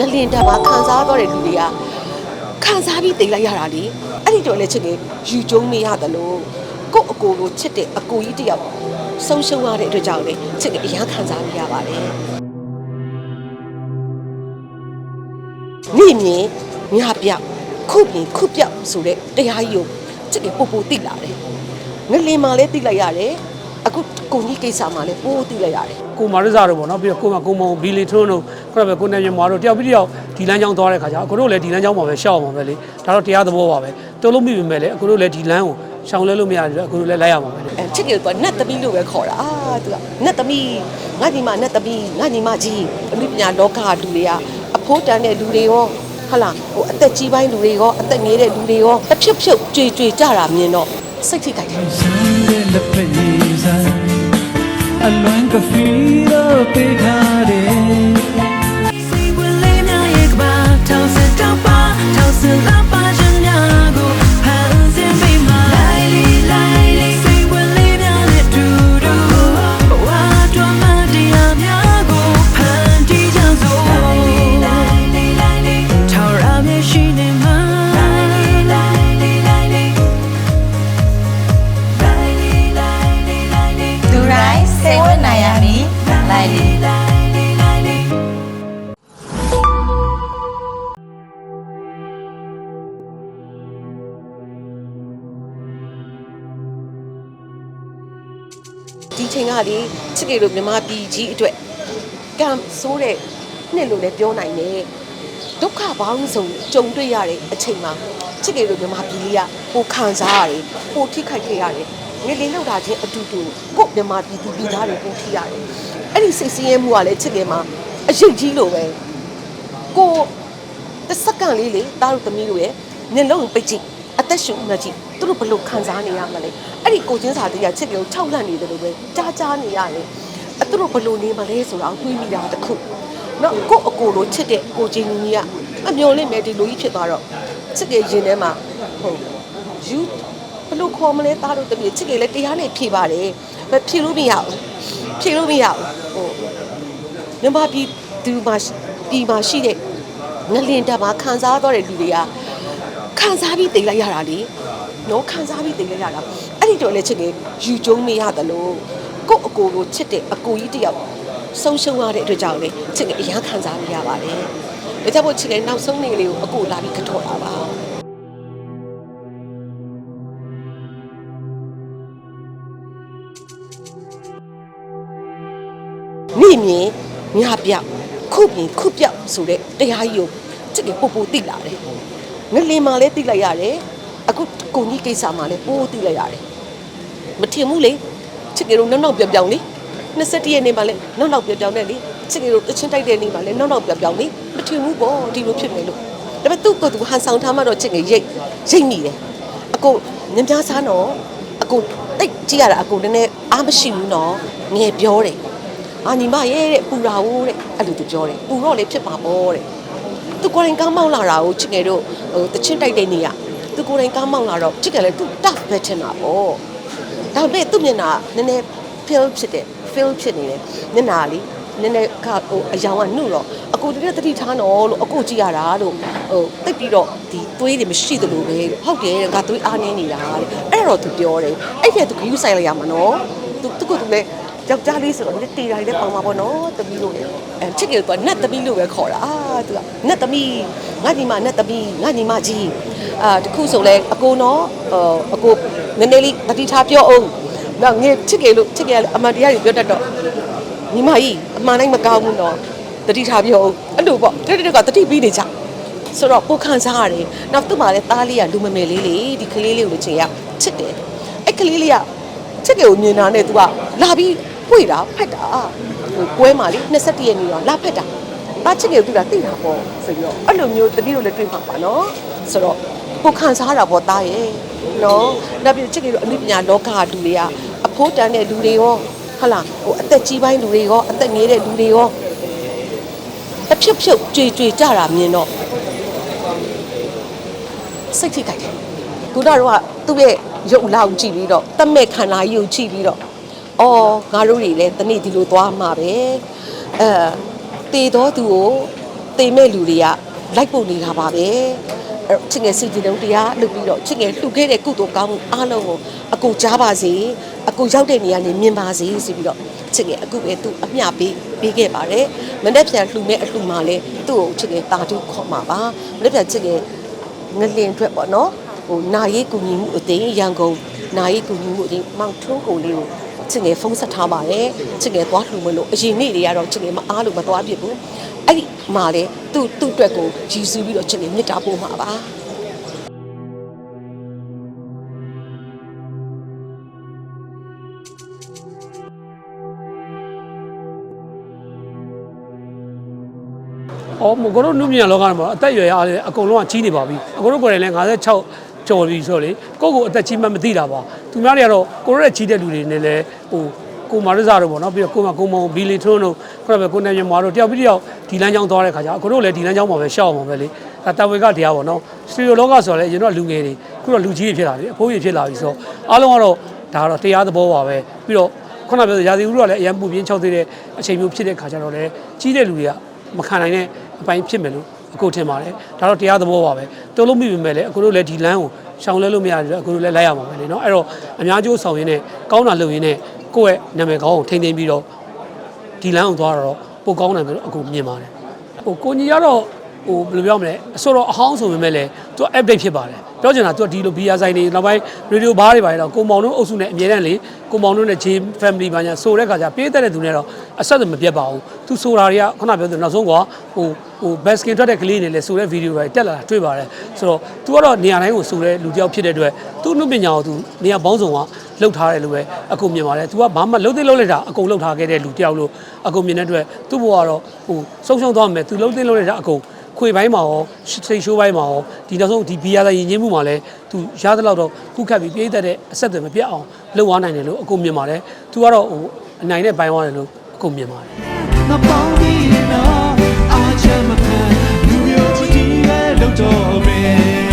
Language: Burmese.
ငလင်တက်မှာခံစားတော့တဲ့လူတွေကခံစားပြီးတိတ်လိုက်ရတာလေအဲ့ဒီတော့လည်းချစ်တယ်ယူကျုံမရတယ်လို့ကို့အကိုကိုချစ်တဲ့အကိုကြီးတယောက်ဆုံးရှုံးရတဲ့အတွက်ကြောင့်လေချစ်ကအရန်ခံစားနေရပါတယ်နေ့မြင်ညပြောက်ခုမြင်ခုပြောက်ဆိုတဲ့တရားကြီးကိုချစ်ကပူပူသိလာတယ်ငလင်မှာလည်းသိလိုက်ရတယ် အခုကိုကြီးကိစ္စမှာလည်းပိုးသိလိုက်ရတယ်ကိုမာရဇာတို့ပေါ့နော်ပြီးတော့ကိုမကိုမုံဘီလီထွန်းတို့ခုနကပဲကိုနေမြမတို့တယောက်ပြီးတယောက်ဒီလမ်းကြောင်းသွားတဲ့ခါကျအခုတို့လည်းဒီလမ်းကြောင်းမှာပဲရှောက်အောင်ပါပဲလေဒါတော့တရားသဘောပါပဲတော်လို့မိပြီမဲ့လေအခုတို့လည်းဒီလမ်းကိုရှောင်လဲလို့မရဘူးအခုတို့လည်းလိုက်ရမှာပဲလေအဲချစ်ကလေးကနတ်သမီးလို့ပဲခေါ်တာအာသူကနတ်သမီးငါညီမနတ်သမီးငါညီမကြီးအနုပညာလောကလူတွေကအဖိုးတန်တဲ့လူတွေရောဟုတ်လားဟိုအသက်ကြီးပိုင်းလူတွေရောအသက်ငယ်တဲ့လူတွေရောအဖြုတ်ဖြုတ်ကြွေကြွေကြတာမြင်တော့စိတ်ထိကြိုက်တယ် Sende la presa Alluan ka filo pegare စိတ်ဝင်လေးများရဲ့ကဘာထောင်စတောက်ပါထောင်စလာပါ လိုက်လေလိုက်လီလိုက်လီဒီချိန်ကလေချစ်ကလေးတို့မြမပြည်ကြီးအတွက်ကံဆိုးတဲ့နှစ်လို့လည်းပြောနိုင်တယ်ဒုက္ခပေါင်းစုံကြုံတွေ့ရတဲ့အချိန်မှာချစ်ကလေးတို့မြမပြည်လေးကပိုခံစားရတယ်ပိုထိခိုက်ခဲ့ရတယ် ငလင်းလောက်တာချင်းအတူတူကို့မြမပြည်သူပြည်သားတွေပိုထိရတယ်အဲ့ဒီစိတ်ဆင်းရဲမှုကလည်းချစ်ကလေးမှာအရေးကြီးလို့ပဲကိုတစ်စက္ကန့်လေးလေတားတို့သမီးတို့ရဲ့မျက်လုံးပိတ်ကြည့်အသက်ရှူမှကြည့်သူတို့ဘယ်လိုခံစားနေရမလဲအဲ့ဒီကိုချင်းစာတွေကချစ်ကလေးကိုခြောက်လန့်နေတယ်လို့ပဲကြားကြားနေရတယ်အသူတို့ဘယ်လိုနေမလဲဆိုတာကိုတွေးမိတာတစ်ခုနော်ကို့အကိုလိုချစ်တဲ့ကိုချင်းကြီးကအမျော်လင့်မဲ့ဒီလိုကြီးဖြစ်သွားတော့ချစ်ကလေးရင်ထဲမှာဟုတ်ယူ ဘယ်လိုခေါ်မလဲတားတို့သမီးချစ်ကလေးလည်းတရားနဲ့ဖြေပါတယ်မဖြေလို့မရဘူးဖြေလို့မရဘူးဟိုမြန်မာပြည်သူမှာရှိပြည်မှာရှိတဲ့ငလင်တက်မှာခံစားတော့တဲ့လူတွေကခံစားပြီးတိတ်လိုက်ရတာလေနော်ခံစားပြီးတိတ်လိုက်ရတာအဲ့ဒီတော့လည်းချစ်တယ်ယူကျုံမရတယ်လို့ကို့အကိုကိုချစ်တဲ့အကိုကြီးတယောက်ဆုံးရှုံးရတဲ့အတွက်ကြောင့်လေချစ်ကအရန်ခံစားနေရပါတယ်ဒါကြောင့်မို့ချစ်တယ်နောက်ဆုံးနေကလေးကိုအကိုလာပြီးခထော်တာပါ မြင်ညပြောက်ခုမြင်ခုပြောက်ဆိုတဲ့တရားကြီးကိုချစ်တယ်ပူပူသိလာတယ်ငလင်မှာလည်းသိလိုက်ရတယ်အခုကိုကြီးကိစ္စမှာလည်းပိုးသိလိုက်ရတယ်မထင်ဘူးလေချစ်ကလေးတို့နောက်နောက်ပြောင်ပြောင်လေ21ရက်နေ့မှာလည်းနောက်နောက်ပြောင်ပြောင်နဲ့လေချစ်ကလေးတို့တချင်းတိုက်တဲ့နေ့မှာလည်းနောက်နောက်ပြောင်ပြောင်လေမထင်ဘူးပေါ့ဒီလိုဖြစ်မယ်လို့ဒါပေမဲ့သူ့ကိုယ်သူဟန်ဆောင်ထားမှတော့ချစ်ငယ်ရိတ်ရိတ်မိတယ်အကိုညံပြားစားတော့အကိုတိတ်ကြည့်ရတာအကိုနည်းနည်းအားမရှိဘူးနော်ငယ်ပြောတယ် အာညီမရဲ့တဲ့ပူတာဟုတ်တဲ့အဲ့လိုသူပြောတယ်ပူတော့လေဖြစ်ပါပေါ့တဲ့သူကိုယ်တိုင်ကားမောက်လာတာကိုချစ်ငယ်တို့ဟိုတချင်းတိုက်တဲ့နေရသူကိုယ်တိုင်ကားမောက်လာတော့ချစ်ငယ်လည်းသူ tough ပဲချင်တာပေါ့ဒါပေမဲ့သူ့မျက်နှာနည်းနည်း feel ဖြစ်တယ် feel ဖြစ်နေတယ်မျက်နှာလေးနည်းနည်းကဟိုအယောင်ကနှုတ်တော့အကိုတည်းတတိထားနော်လို့အကိုကြည့်ရတာလို့ဟိုတိတ်ပြီးတော့ဒီသွေးတွေမရှိသလိုပဲဟုတ်တယ်ငါသွေးအားနေနေတာတဲ့အဲ့တော့သူပြောတယ်အဲ့ကျသူကယူဆိုင်လိုက်ရမှာနော်သူသူကသူလည်း ယောက်ျားလေးဆိုတော့လက်တေတိုင်းလည်းပေါင်ပါပေါ့နော်သမီးလို့လေအဲချစ်ကလေးကနတ်သမီးလို့ပဲခေါ်တာအာသူကနတ်သမီးငါညီမနတ်သမီးငါညီမကြီးအာတခုဆိုလဲအကိုနော်အကိုနည်းနည်းလေးတတိထားပြောအောင်နောက်ငယ်ချစ်ကလေးလို့ချစ်ကလေးအမှန်တရားကြီးပြောတတ်တော့ညီမကြီးအမှန်တိုင်းမကောင်းဘူးနော်တတိထားပြောအောင်အဲ့လိုပေါ့တက်တက်ကတတိပြီးနေကြဆိုတော့ပိုခံစားရတယ်နောက်သူ့မှာလည်းသားလေးကလူမမယ်လေးလေဒီကလေးလေးကိုချင်ရချစ်တယ်အဲ့ကလေးလေးကချစ်တွေကိုမြင်တာနဲ့ तू ကလာပြီး ပွေတာဖက်တာဟိုပွဲမှာလေ21ရက်နေ့တော့လာဖက်တာတာချစ်တွေကို तू ကသိတာပေါ့ဆိုပြီးတော့အဲ့လိုမျိုးတတိတို့လည်းတွေ့မှာပါနော်ဆိုတော့ကိုခံစားတာပေါ့တားရဲ့နော်နောက်ပြီးချစ်တွေတို့အနုပညာလောကလူတွေကအဖိုးတန်တဲ့လူတွေရောဟုတ်လားဟိုအသက်ကြီးပိုင်းလူတွေရောအသက်ငယ်တဲ့လူတွေရောအဖြုတ်ဖြုတ်ကြွေကြွေကြတာမြင်တော့စိတ်ထိကြိုက်တယ်ခုနကတော့သူ့ရဲ့ရုပ်လောက်ကြည့်ပြီးတော့တတ်မဲ့ခန္ဓာကြီးကိုကြည့်ပြီးတော့ အော်ငါတို့တွေလည်းတနေ့ဒီလိုသွားမှာပဲအဲတေတော်သူကိုတတေမဲ့လူတွေကလိုက်ပုံနေတာပါပဲအဲ့တော့ချစ်ငယ်စီတီလုံးတရားလုပ်ပြီးတော့ချစ်ငယ်လှူခဲ့တဲ့ကုသိုလ်ကောင်းမှုအားလုံးကိုအကူကြားပါစေအကူရောက်တဲ့နေရာနေမြင်ပါစေဆိုပြီးတော့ချစ်ငယ်အခုပဲသူအမျှပေးပေးခဲ့ပါတယ်မနေ့ပြန်လှူမဲ့အလှူမှာလဲသူ့ကိုချစ်ငယ်တာတုခေါ်မှာပါမနေ့ပြန်ချစ်ငယ်ငလင်အတွက်ပေါ့နော်ဟိုနာရေးကူညီမှုအသိရန်ကုန်နာရေးကူညီမှုအသိမောင်ထွန်းကိုလေးကို ချစ်ငယ်ဖုန်းဆက်ထားပါတယ်ချစ်ငယ်သွားလှူမလို့အရင်နေ့တွေကတော့ချစ်ငယ်မအားလို့မသွားပြစ်ဘူးအဲ့ဒီမှာလေသူ့သူ့အတွက်ကိုရည်စူးပြီးတော့ချစ်ငယ်မြစ်တာပို့မှာပါအော်မကိုတို့နုမြညာလောကမှာအသက်အရွယ်အားလည်းအကုန်လုံးကကြီးနေပါပြီအကိုတို့ကိုယ်တိုင်လည်း56 ကျော်ပြီဆိုတော့လေကိုယ့်ကိုအသက်ကြီးမှမသိတာပါသူများတွေကတော့ကိုတို့ရဲ့ကြီးတဲ့လူတွေနဲ့လည်းဟိုကိုမာရဇာတို့ပေါ့နော်ပြီးတော့ကိုမကိုမုံဘီလီထွန်းတို့ခုနကပဲကိုနေမြမတို့တယောက်ပြီးတယောက်ဒီလမ်းကြောင်းသွားတဲ့ခါကျအကိုတို့လည်းဒီလမ်းကြောင်းမှာပဲရှောက်အောင်ပါပဲလေဒါတာဝေကတရားပေါ့နော်စတူဒီယိုလောကဆိုတော့လေရင်တော့လူငယ်တွေခုတော့လူကြီးတွေဖြစ်လာပြီအဖိုးကြီးဖြစ်လာပြီဆိုတော့အားလုံးကတော့ဒါကတော့တရားသဘောပါပဲပြီးတော့ခုနကပြောရာသီဥတုကလည်းအရန်ပူပြင်း၆သေးတဲ့အချိန်မျိုးဖြစ်တဲ့ခါကျတော့လေကြီးတဲ့လူတွေကမခံနိုင်တဲ့အပိုင်းဖြစ်မယ်လို့ အခုထင်ပါတယ်ဒါတော့တရားသဘောပါပဲတုံးလုံးမိပေမဲ့လည်းအခုတို့လည်းဒီလမ်းကိုရှောင်လဲလို့မရတယ်အခုတို့လည်းလိုက်ရမှာပဲလေနော်အဲ့တော့အများကျိုးဆောင်ရင်းနဲ့ကောင်းတာလုပ်ရင်းနဲ့ကိုယ့်ရဲ့နာမည်ကောင်းကိုထိမ့်သိမ်းပြီးတော့ဒီလမ်းကိုသွားတော့ပိုကောင်းတယ်လို့အခုမြင်ပါတယ်ဟိုကိုကြီးကတော့ ဟိုဘယ်လိုပြောမလဲအစောတော့အဟောင်းဆိုပေမဲ့လည်းသူက update ဖြစ်ပါတယ်ပြောချင်တာသူကဒီလို beer ဆိုင်တွေနောက်ပိုင်း radio bar တွေပါလေတော့ကိုမောင်တို့အုပ်စုနဲ့အမြဲတမ်းလေကိုမောင်တို့နဲ့ J family ဘာညာဆိုတဲ့ခါကျပေးတဲ့တဲ့သူနဲ့တော့အဆက်အသွယ်မပြတ်ပါဘူးသူဆိုတာတွေကခုနပြောသူနောက်ဆုံးကဟိုဟို basket ထွက်တဲ့ကလေးတွေလည်းဆိုတဲ့ video ပဲတက်လာတာတွေ့ပါတယ်ဆိုတော့သူကတော့နေရာတိုင်းကိုဆိုတဲ့လူတစ်ယောက်ဖြစ်တဲ့အတွက်သူ့နှုတ်ပညာကိုသူနေရာပေါင်းစုံကလှုပ်ထားတယ်လို့ပဲအကုန်မြင်ပါတယ်သူကဘာမှလှုပ်သိလှုပ်လိုက်တာအကုန်လှုပ်ထားခဲ့တဲ့လူတစ်ယောက်လို့အကုန်မြင်တဲ့အတွက်သူ့ဘဝကတော့ဟိုဆုံးရှုံးသွားမယ်သူလှုပ်သိလှုပ်လိုက်တာအကုန် ခွေပိုင်းမှာရောစိတ်ရှိုးပိုင်းမှာရောဒီနောက်ဆုံးဒီဘီယာသာရည်ညင်းမှုမှာလည်းသူရသလောက်တော့ခုခတ်ပြီးပြိသက်တဲ့အဆက်အသွယ်မပြတ်အောင်လှုပ်ဝါးနိုင်တယ်လို့အကုန်မြင်ပါတယ်သူကတော့ဟိုအနိုင်နဲ့ပိုင်းသွားတယ်လို့အကုန်မြင်ပါတယ်မပေါင်းပြီးတော့အားချက်မခံလူမျိုးကြီးလည်းလုံတော့မယ်